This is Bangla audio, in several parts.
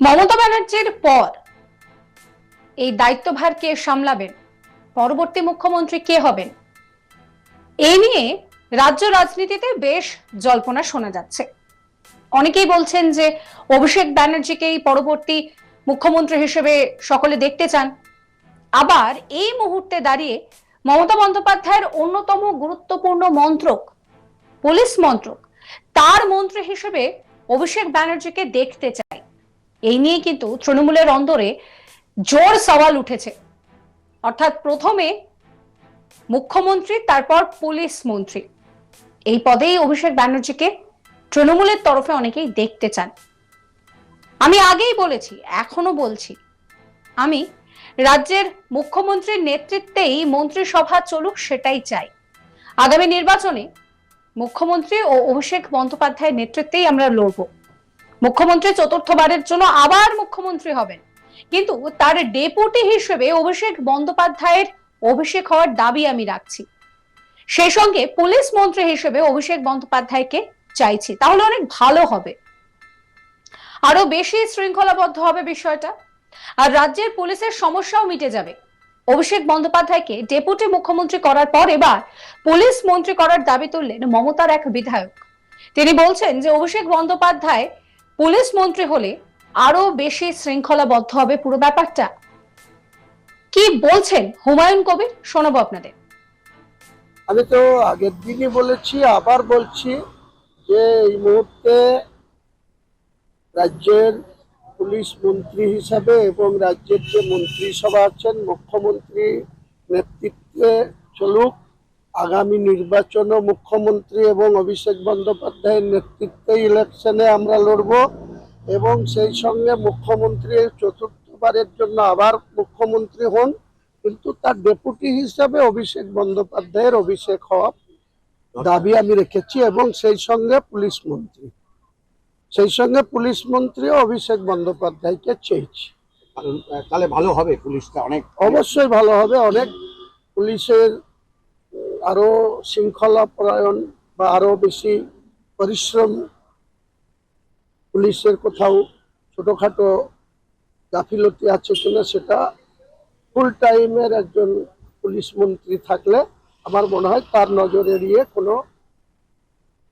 মমতা ব্যানার্জির পর এই দায়িত্বভার কে সামলাবেন। পরবর্তী মুখ্যমন্ত্রী কে হবেন? এই নিয়ে রাজ্য রাজনীতিতে বেশ জল্পনা শোনা যাচ্ছে। অনেকেই বলছেন যে অভিষেক ব্যানার্জিকেই পরবর্তী মুখ্যমন্ত্রী হিসেবে সকলে দেখতে চান। আবার এই মুহূর্তে দাঁড়িয়ে মমতা বন্দ্যোপাধ্যায়ের অন্যতম গুরুত্বপূর্ণ মন্ত্রক, পুলিশ মন্ত্রক, তার মন্ত্রী হিসেবে অভিষেক ব্যানার্জিকে দেখতে চায় এই নিয়ে কিন্তু তৃণমূলের অন্দরে জোর সওয়াল উঠেছে। অর্থাৎ প্রথমে মুখ্যমন্ত্রী, তারপর পুলিশ মন্ত্রী। এই পদেই অভিষেক ব্যানার্জিকে তৃণমূলের তরফে অনেকেই দেখতে চান। আমি আগেই বলেছি এখনও বলছি, আমি রাজ্যের মুখ্যমন্ত্রীর নেতৃত্বেই মন্ত্রিসভা চলুক সেটাই চাই। আগামী নির্বাচনে মুখ্যমন্ত্রী ও অভিষেক বন্দ্যোপাধ্যায়ের নেতৃত্বেই আমরা লড়ব। মুখ্যমন্ত্রী চতুর্থবারের জন্য আবার মুখ্যমন্ত্রী হবেন। কিন্তু তার ডেপুটি হিসেবে অভিষেক বন্দ্যোপাধ্যায়ের অভিষেক হওয়ার দাবি আমি রাখছি। সেই সঙ্গে পুলিশ মন্ত্রী হিসেবে অভিষেক বন্দ্যোপাধ্যায়কে চাইছি। তাহলে অনেক ভালো হবে। আরও বেশি শৃঙ্খলাবদ্ধ হবে বিষয়টা। আর রাজ্যের পুলিশের সমস্যাও মিটে যাবে। অভিষেক বন্দ্যোপাধ্যায়কে ডেপুটি মুখ্যমন্ত্রী করার পর এবার পুলিশ মন্ত্রী করার দাবি তুললেন মমতার এক বিধায়ক। তিনি বলছেন যে, অভিষেক বন্দ্যোপাধ্যায় পুলিশ মন্ত্রী হলে আরও বেশি শৃঙ্খলাবদ্ধ হবে পুরো ব্যাপারটা। কি বলছেন হুমায়ুন কবির? শোনাবো আপনাদের। আমি তো আগের দিনই বলেছি, আবার বলছি যে এই মুহূর্তে রাজ্যের পুলিশ মন্ত্রী হিসাবে এবং রাজ্যের যে মন্ত্রিসভা আছেন, মুখ্যমন্ত্রী নেতৃত্বে চলুক আগামী নির্বাচনও মুখ্যমন্ত্রী এবং অভিষেক বন্দ্যোপাধ্যায়ের নেতৃত্বে ইলেকশনে আমরা লড়ব এবং সেই সঙ্গে মুখ্যমন্ত্রী চতুর্থবারের জন্য আবার মুখ্যমন্ত্রী হন। কিন্তু তার ডেপুটি হিসাবে অভিষেক বন্দ্যোপাধ্যায়ের অভিষেক হওয়া দাবি আমি রেখেছি এবং সেই সঙ্গে পুলিশ মন্ত্রী। সেই সঙ্গে পুলিশ মন্ত্রীও অভিষেক বন্দ্যোপাধ্যায়কে চেয়েছি। তাহলে ভালো হবে পুলিশটা অনেক। অবশ্যই ভালো হবে। অনেক পুলিশের আরও শৃঙ্খলা পরায়ণ বা আরও বেশি পরিশ্রম পুলিশের কোথাও ছোটখাটো গাফিলতি আছে কিনা সেটা ফুল টাইমের একজন পুলিশ মন্ত্রী থাকলে আমার মনে হয় তার নজর এড়িয়ে কোনো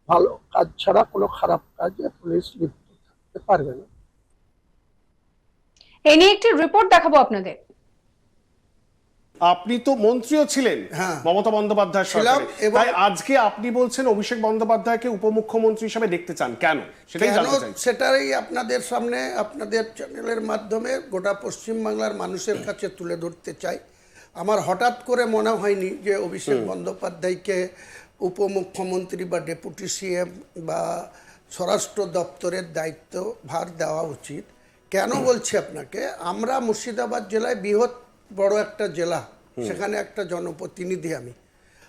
ভালো কাজ ছাড়া কোনো খারাপ কাজে পুলিশ লিপ্ত থাকতে পারবে না। এ নিয়ে একটি রিপোর্ট দেখাবো আপনাদের। আপনি তো মন্ত্রীও ছিলেন হ্যাঁ। মমতা বন্দ্যোপাধ্যায় ছিলাম তাই আজকে আপনি বলছেন অভিষেক বন্দ্যোপাধ্যায়কে উপমুখ্যমন্ত্রী হিসেবে দেখতে চান। কেন? সেটাই জানতে চাইছি। সেটাই আপনাদের সামনে আপনাদের চ্যানেলের মাধ্যমে গোটা পশ্চিমবাংলার মানুষের কাছে তুলে ধরতে চাই। আমার হঠাৎ করে মনে হয়নি যে অভিষেক বন্দ্যোপাধ্যায়কে উপমুখ্যমন্ত্রী বা ডেপুটি সিএম বা স্বরাষ্ট্র দপ্তরের দায়িত্ব ভার দেওয়া উচিত। কেন বলছি আপনাকে? আমরা মুর্শিদাবাদ জেলায় বৃহৎ বড় একটা জেলা সেখানে একটা জনপ্রতিনিধি আমি।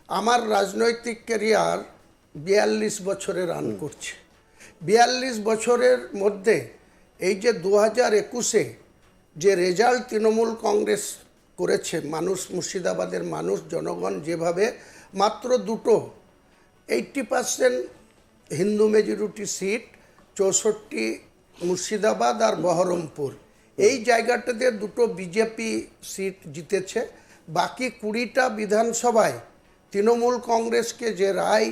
আমার রাজনৈতিক ক্যারিয়ার বিয়াল্লিশ বছরে রান করছে। বিয়াল্লিশ বছরের মধ্যে এই যে দু হাজার একুশে যে রেজাল্ট তৃণমূল কংগ্রেস করেছে মানুষ মুর্শিদাবাদের মানুষ জনগণ যেভাবে মাত্র দুটো eighty percent Hindu majority seat চৌষট্টি মুর্শিদাবাদ আর বহরমপুর। এই জায়গাটাতে দুটো বিজেপি সিট জিতেছে। বাকি কুড়িটা বিধানসভায় তৃণমূল কংগ্রেসকে যে রায়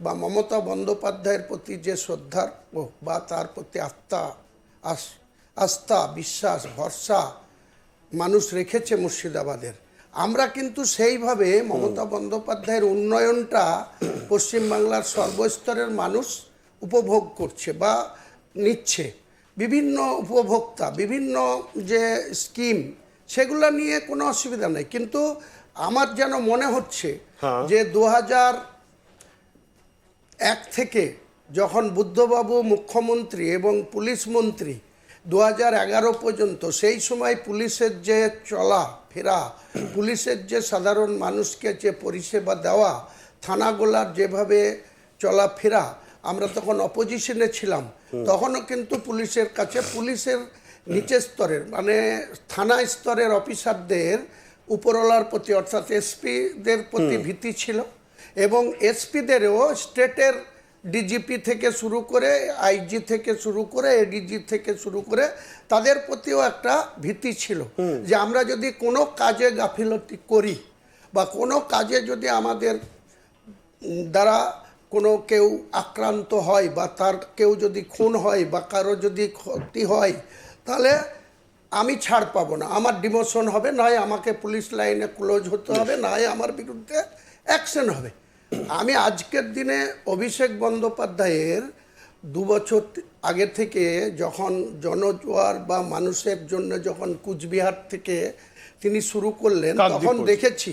বা মমতা বন্দ্যোপাধ্যায়ের প্রতি যে শ্রদ্ধার বা তার প্রতি আস্থা আস- আস্থা বিশ্বাস ভরসা মানুষ রেখেছে মুর্শিদাবাদের। আমরা কিন্তু সেইভাবে মমতা বন্দ্যোপাধ্যায়ের উন্নয়নটা পশ্চিমবাংলার সর্বস্তরের মানুষ উপভোগ করছে বা নিচ্ছে। বিভিন্ন উপভোক্তা বিভিন্ন যে স্কিম সেগুলো নিয়ে কোনো অসুবিধা নেই। কিন্তু আমার যেন মনে হচ্ছে যে দু হাজার এক থেকে যখন বুদ্ধবাবু মুখ্যমন্ত্রী এবং পুলিশ মন্ত্রী দু এগারো পর্যন্ত সেই সময় পুলিশের যে চলা ফেরা পুলিশের যে সাধারণ মানুষকে যে পরিষেবা দেওয়া থানাগুলার যেভাবে চলাফেরা আমরা তখন অপোজিশনে ছিলাম। তখনও কিন্তু পুলিশের কাছে পুলিশের নিচের স্তরের মানে থানা স্তরের অফিসারদের উপরওয়ালার প্রতি অর্থাৎ এসপিদের প্রতি ভীতি ছিল এবং এসপিদেরও স্টেটের ডিজিপি থেকে শুরু করে আইজি থেকে শুরু করে এডিজি থেকে শুরু করে তাদের প্রতিও একটা ভীতি ছিল যে আমরা যদি কোনো কাজে গাফিলতি করি বা কোনো কাজে যদি আমাদের দ্বারা কোনো কেউ আক্রান্ত হয় বা তার কেউ যদি খুন হয় বা কারও যদি ক্ষতি হয় তাহলে আমি ছাড় পাবো না। আমার ডিমোশন হবে নয় আমাকে পুলিশ লাইনে ক্লোজ হতে হবে নয় আমার বিরুদ্ধে অ্যাকশন হবে। আমি আজকের দিনে অভিষেক বন্দ্যোপাধ্যায়ের দু বছর আগে থেকে যখন জনজোয়ার বা মানুষের জন্য যখন কুচবিহার থেকে তিনি শুরু করলেন তখন দেখেছি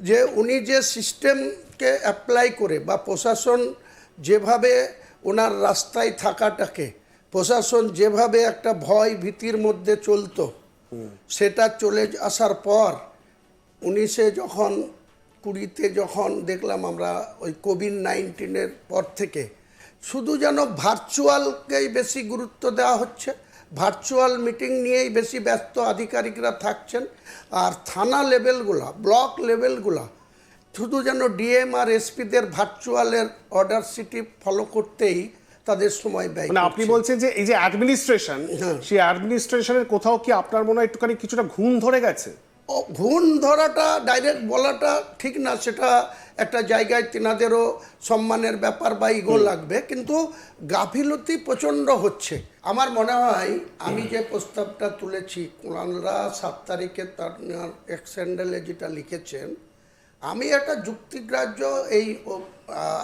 যে উনি যে সিস্টেমকে অ্যাপ্লাই করে বা প্রশাসন যেভাবে ওনার রাস্তায় থাকাটাকে প্রশাসন যেভাবে একটা ভয় ভীতির মধ্যে চলতো সেটা চলে আসার পর উনিশে যখন কুড়িতে যখন দেখলাম আমরা ওই কোভিড নাইন্টিনের পর থেকে শুধু যেন ভার্চুয়ালকেই বেশি গুরুত্ব দেওয়া হচ্ছে ভার্চুয়াল মিটিং নিয়েই বেশি ব্যস্ত আধিকারিকরা থাকছেন। আর থানা লেভেলগুলা ব্লক লেভেলগুলা শুধু যেন ডিএম আর এসপিদের ভার্চুয়ালের অর্ডার সিটি ফলো করতেই তাদের সময় ব্যয় মানে আপনি বলছেন যে এই যে অ্যাডমিনিস্ট্রেশন। সেই অ্যাডমিনিস্ট্রেশনের কোথাও কি আপনার মনে হয় একটুখানি কিছুটা ঘুম ধরে গেছে? ঘুণ ধরাটা ডাইরেক্ট বলাটা ঠিক না সেটা একটা জায়গায় তিনাদেরও সম্মানের ব্যাপার বা ইগো লাগবে কিন্তু গাফিলতি প্রচণ্ড হচ্ছে। আমার মনে হয় আমি যে প্রস্তাবটা তুলেছি কুণালরা সাত তারিখে তার এক্স হ্যান্ডেলে যেটা লিখেছেন আমি একটা যুক্তিগ্রাহ্য এই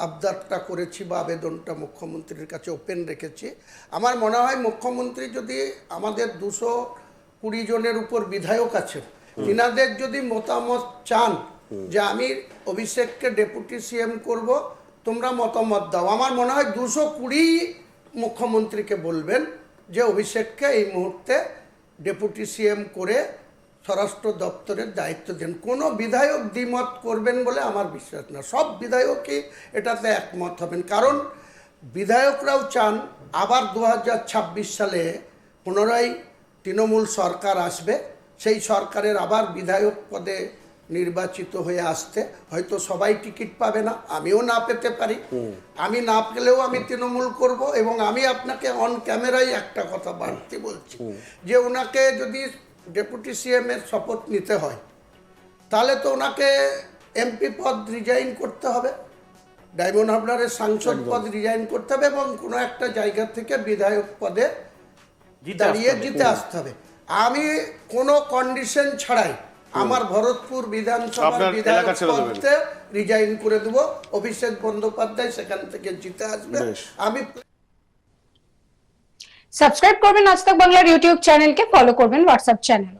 আবদারটা করেছি বা আবেদনটা মুখ্যমন্ত্রীর কাছে ওপেন রেখেছি। আমার মনে হয় মুখ্যমন্ত্রী যদি আমাদের দুশো কুড়ি জনের উপর বিধায়ক আছেন তিনাদের যদি মতামত চান যে আমি অভিষেককে ডেপুটি সিএম করব তোমরা মতামত দাও। আমার মনে হয় দুশো কুড়ি মুখ্যমন্ত্রীকে বলবেন যে অভিষেককে এই মুহূর্তে ডেপুটি সিএম করে স্বরাষ্ট্র দপ্তরের দায়িত্ব দেন। কোনো বিধায়ক দ্বিমত করবেন বলে আমার বিশ্বাস না। সব বিধায়কই এটাতে একমত হবেন। কারণ বিধায়করাও চান আবার দু হাজার ছাব্বিশ সালে পুনরায় তৃণমূল সরকার আসবে। সেই সরকারের আবার বিধায়ক পদে নির্বাচিত হয়ে আসতে হয়তো সবাই টিকিট পাবে না আমিও না পেতে পারি। আমি না পেলেও আমি তৃণমূল করব এবং আমি আপনাকে অন ক্যামেরায় একটা কথা বাড়তি বলছি। যে ওনাকে যদি ডেপুটি সিএম এর শপথ নিতে হয় তাহলে তো ওনাকে এমপি পদ রিজাইন করতে হবে। ডায়মন্ড হাবলারের সাংসদ পদ রিজাইন করতে হবে এবং কোনো একটা জায়গা থেকে বিধায়ক পদে দাঁড়িয়ে জিতে আসতে হবে। আমি কোনো কন্ডিশন ছাড়াই আমার ভরতপুর বিধানসভার বিধায়ক পদে রিজাইন করে দেব। অভিষেক বন্দ্যোপাধ্যায় সেখান থেকে জিতে আসবে। আমি সাবস্ক্রাইব করবেন আজ তক বাংলার ইউটিউব চ্যানেলকে ফলো করবেন হোয়াটসঅ্যাপ চ্যানেল